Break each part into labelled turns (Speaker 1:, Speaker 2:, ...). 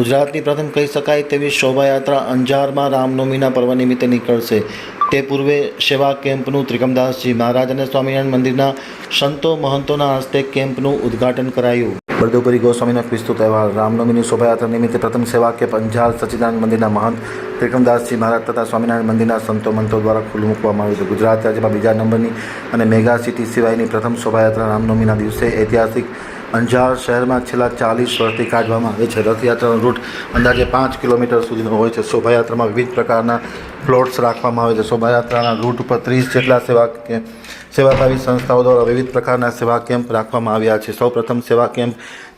Speaker 1: ગુજરાતની પ્રથમ કહી શકાય તેવી શોભાયાત્રા અંજારમાં રામનવમીના પર્વ નિમિત્તે નીકળશે. તે પૂર્વે સેવા કેમ્પનું ત્રિકમદાસજી મહારાજ અને સ્વામિનારાયણ મંદિરના સંતો મહંતોના હસ્તે કેમ્પનું ઉદ્ઘાટન કરાયું. બળદેવપુરી ગોસ્વામીનો ખ્રિસ્તુ તહેવાર, રામનવમીની શોભાયાત્રા નિમિત્તે પ્રથમ સેવા કેમ્પ અંજાર સચ્ચિદાનંદ મંદિરના મહંત ત્રિકમદાસજી મહારાજ તથા સ્વામિનારાયણ મંદિરના સંતો મંતો દ્વારા ખુલ્લું મૂકવામાં આવ્યું હતું. ગુજરાત રાજ્યમાં બીજા નંબરની અને મેગા સિટી સિવાયની પ્રથમ શોભાયાત્રા રામનવમીના દિવસે ઐતિહાસિક અંજાર શહેરમાં છેલ્લા ચાલીસ વર્ષથી કાઢવામાં આવે છે. રથયાત્રાનો રૂટ અંદાજે પાંચ કિલોમીટર સુધીનો હોય છે. શોભાયાત્રામાં વિવિધ પ્રકારના પ્લોટ્સ રાખવામાં આવે છે. શોભાયાત્રાના રૂટ ઉપર ત્રીસ જેટલા સેવા સેવાભાવી સંસ્થાઓ દ્વારા વિવિધ પ્રકારના સેવા કેમ્પ રાખવામાં આવ્યા છે. સૌપ્રથમ સેવા કેમ્પ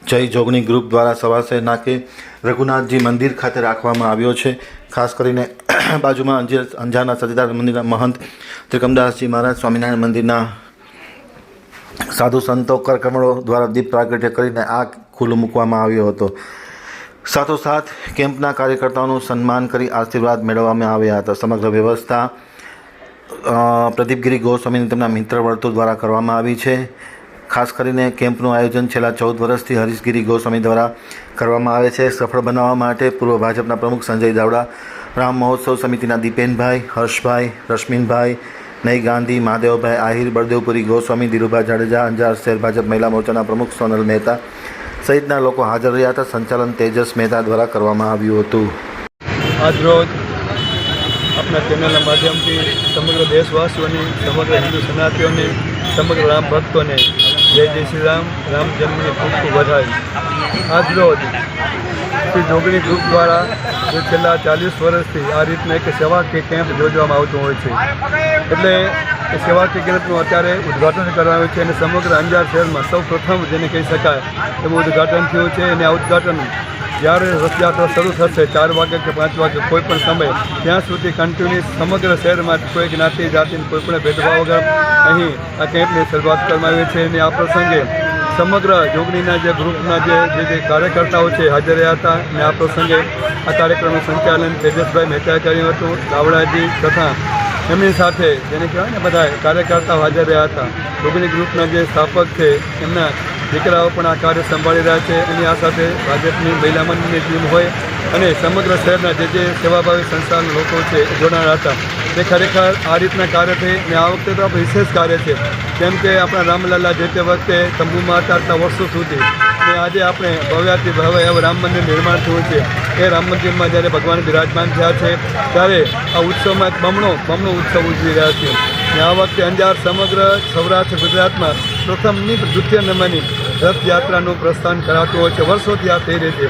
Speaker 1: જય જોગણી ગ્રુપ દ્વારા સવાસે નાકે રઘુનાથજી મંદિર ખાતે રાખવામાં આવ્યો છે. ખાસ કરીને બાજુમાં અંજાર અંજારના સતીદાર મંદિરના મહંત ત્રિકમદાસજી મહારાજ સ્વામિનારાયણ મંદિરના સાધુ સંતો કરકમળો દ્વારા દીપ પ્રાગટ્ય કરીને આ ખુલ્લું મૂકવામાં આવ્યો હતો. સાથોસાથ કેમ્પના કાર્યકર્તાઓનું સન્માન કરી આશીર્વાદ મેળવવામાં આવ્યા હતા. સમગ્ર વ્યવસ્થા પ્રદીપગીરી ગોસ્વામીની તેમના મિત્ર વર્તુળ દ્વારા કરવામાં આવી છે. ખાસ કરીને કેમ્પનું આયોજન છેલ્લા ચૌદ વર્ષથી હરીશગીરી ગોસ્વામી દ્વારા કરવામાં આવે છે. સફળ બનાવવા માટે પૂર્વ ભાજપના પ્રમુખ સંજય દાવડા, રામ મહોત્સવ સમિતિના દીપેનભાઈ, હર્ષભાઈ, રશ્મિનભાઈ નઈ ગાંધી, મહાદેવભાઈ, આહિર, બળદેવપુરી, ગોસ્વામી, ધીરુભાઈ જાડેજા, અંજાર શહેર ભાજપ મહિલા મોરચાના પ્રમુખ સોનલ મહેતા સહિતના લોકો હાજર રહ્યા હતા. સંચાલન તેજસ મહેતા દ્વારા કરવામાં આવ્યું હતું.
Speaker 2: આજરોજ આપણા ચેનલના માધ્યમથી સમગ્ર દેશવાસીઓની, સમગ્ર હિન્દુ સનાતીઓને સમગ્ર રામ ભક્તોને જય જય શ્રી રામ રામ જન્મની ખૂબ ખૂબ વધાવી આજરોજ શ્રી જોગણી ગ્રુપ દ્વારા જે છેલ્લા ચાલીસ વર્ષથી આ રીતના એક સેવા કે કેમ્પ યોજવામાં આવતું હોય છે. એટલે એ સેવા કે કેમ્પનું અત્યારે ઉદ્ઘાટન કરવામાં આવ્યું છે અને સમગ્ર અંજાર શહેરમાં સૌ પ્રથમ જેને કહી શકાય એવું ઉદ્ઘાટન થયું છે અને આ ઉદ્ઘાટન જ્યારે રથયાત્રા શરૂ થશે ચાર વાગે કે પાંચ વાગે કોઈ પણ સમય, ત્યાં સુધી કન્ટિન્યુઅસ સમગ્ર શહેરમાં કોઈ જ્ઞાતિ જાતિને કોઈ પણ ભેદભાવ વગર અહીં આ કેમ્પની શરૂઆત કરવામાં આવી છે અને આ પ્રસંગે સમગ્ર જોગણીના જે ગ્રુપના જે જે કાર્યકર્તાઓ છે હાજર રહ્યા હતા અને આ પ્રસંગે આ કાર્યક્રમનું સંચાલન તેજસભાઈ મહેતાએ કર્યું હતું દાવડાજી તથા એમની સાથે, જેને કહેવાય ને બધા કાર્યકર્તાઓ હાજર રહ્યા હતા. જોગણી ગ્રુપના જે સ્થાપક છે, એમના દીકરાઓ પણ આ કાર્ય સંભાળી રહ્યા છે. એની આ સાથે ભાજપની મહિલા મંડળની ટીમ હોય અને સમગ્ર શહેરના જે જે સેવાભાવી સંસ્થાના લોકો છે, એ જોડાણા હતા તે ખરેખર આ રીતના કાર્ય થઈ અને આ વખતે તો આપણે વિશેષ કાર્ય છે. કેમ કે આપણા રામલાલા જે તે વખતે તંબુમાં હતા વર્ષો સુધી અને આજે આપણે ભવ્યાથી ભવ્ય એવું રામ મંદિર નિર્માણ થયું છે. એ રામ મંદિરમાં જ્યારે ભગવાન બિરાજમાન થયા છે, ત્યારે આ ઉત્સવમાં એક બમણો બમણો ઉત્સવ ઉજવી રહ્યા છે. ને આ વખતે અંજાર સમગ્ર સૌરાષ્ટ્ર ગુજરાતમાં પ્રથમની દ્વિતીય નંબરની રથયાત્રાનું પ્રસ્થાન કરાતું હોય છે. વર્ષોથી આ થઈ રહી છે.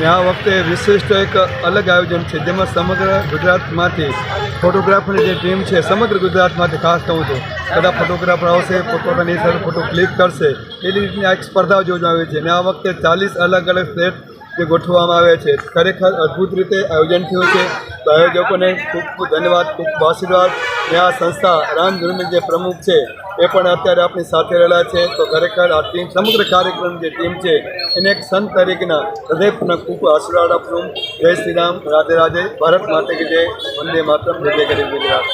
Speaker 2: ને આ વખતે વિશિષ્ટ એક અલગ આયોજન છે, જેમાં સમગ્ર ગુજરાતમાંથી ફોટોગ્રાફરની જે ટીમ છે, સમગ્ર ગુજરાતમાંથી ખાસ કહું છું બધા ફોટોગ્રાફર આવશે પોતાની સાથે ફોટો ક્લિક કરશે, એવી રીતની આ એક સ્પર્ધા આવી છે. અને આ વખતે ચાલીસ અલગ અલગ સ્ટેટ જે ગોઠવવામાં આવે છે, ખરેખર અદ્ભુત રીતે આયોજન થયું છે. તો આયોજકોને ખૂબ ખૂબ ધન્યવાદ, ખૂબ આશીર્વાદ. ને આ સંસ્થા રામધર્મની જે પ્રમુખ છે એ પણ અત્યારે આપણી સાથે રહેલા છે. તો ખરેખર આ ટીમ સમગ્ર કાર્યક્રમ જે ટીમ છે, એને એક સંત તરીકેના હૃદયપૂર્ણ ખૂબ આશીર્વાદ આપશું જય શ્રી રામ. રાધે રાધે. ભારત માતા કે જય. વંદે માતરમ. જય જય ગુજરાત.